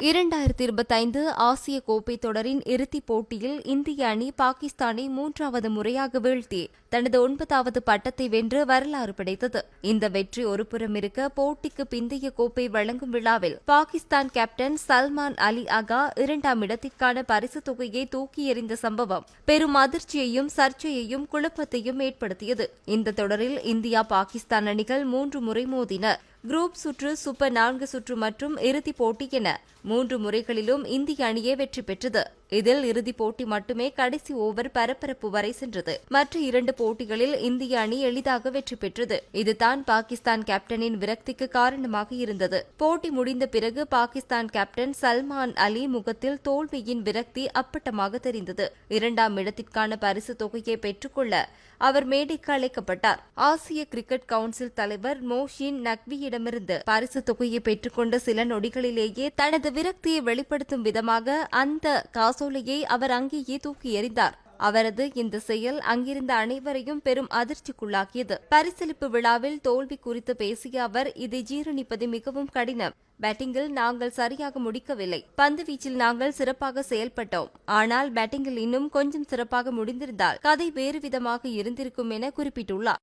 இரண்டாயிரத்தி இருபத்தைந்து ஆசிய கோப்பை தொடரின் இறுதிப் போட்டியில் இந்திய அணி பாகிஸ்தானை மூன்றாவது முறையாக வீழ்த்தி தனது ஒன்பதாவது பட்டத்தை வென்று வரலாறு படைத்தது. இந்த வெற்றி ஒருபுறம் இருக்க போட்டிக்கு பிந்தைய கோப்பை வழங்கும் விழாவில் பாகிஸ்தான் கேப்டன் சல்மான் அலி அகா இரண்டாம் இடத்திற்கான பரிசுத் தொகையை தூக்கி எறிந்த சம்பவம் பெரும் அதிர்ச்சியையும் சர்ச்சையையும் குழப்பத்தையும் ஏற்படுத்தியது. இந்த தொடரில் இந்தியா பாகிஸ்தான் அணிகள் மூன்று முறை மோதின குரூப் சுற்று சூப்பர் நான்கு சுற்று மற்றும் இறுதிப் போட்டி என மூன்று முறைகளிலும் இந்திய அணியே வெற்றி பெற்றது. இதில் இறுதிப் போட்டி மட்டுமே கடைசி ஓவர் பரபரப்பு வரை சென்றது. மற்ற இரண்டு போட்டிகளில் இந்திய அணி எளிதாக வெற்றி பெற்றது. இதுதான் பாகிஸ்தான் கேப்டனின் விரக்திக்கு காரணமாக இருந்தது. போட்டி முடிந்த பிறகு பாகிஸ்தான் கேப்டன் சல்மான் அலி முகத்தில் தோல்வியின் விரக்தி அப்பட்டமாக தெரிந்தது. இரண்டாம் இடத்திற்கான பரிசு தொகையை பெற்றுக்கொள்ள அவர் மேடைக்கு அழைக்கப்பட்டார். ஆசிய கிரிக்கெட் கவுன்சில் தலைவர் மோஷின் நக்வியிடமிருந்து பரிசு தொகையை பெற்றுக்கொண்ட சில நொடிகளிலேயே தனது விரக்தியை வெளிப்படுத்தும் விதமாக அந்த காசோலையை அவர் அங்கேயே தூக்கி எறிந்தார். அவரது இந்த செயல் அங்கிருந்த அனைவரையும் பெரும் அதிர்ச்சிக்குள்ளாக்கியது. பரிசளிப்பு விழாவில் தோல்வி குறித்து பேசிய அவர் இதை ஜீரணிப்பது மிகவும் கடினம். பேட்டிங்கில் நாங்கள் சரியாக முடிக்கவில்லை. பந்து வீச்சில் நாங்கள் சிறப்பாக செயல்பட்டோம். ஆனால் பேட்டிங்கில் இன்னும் கொஞ்சம் சிறப்பாக முடிந்திருந்தால் கதை வேறு விதமாக இருந்திருக்கும் என குறிப்பிட்டுள்ளார்.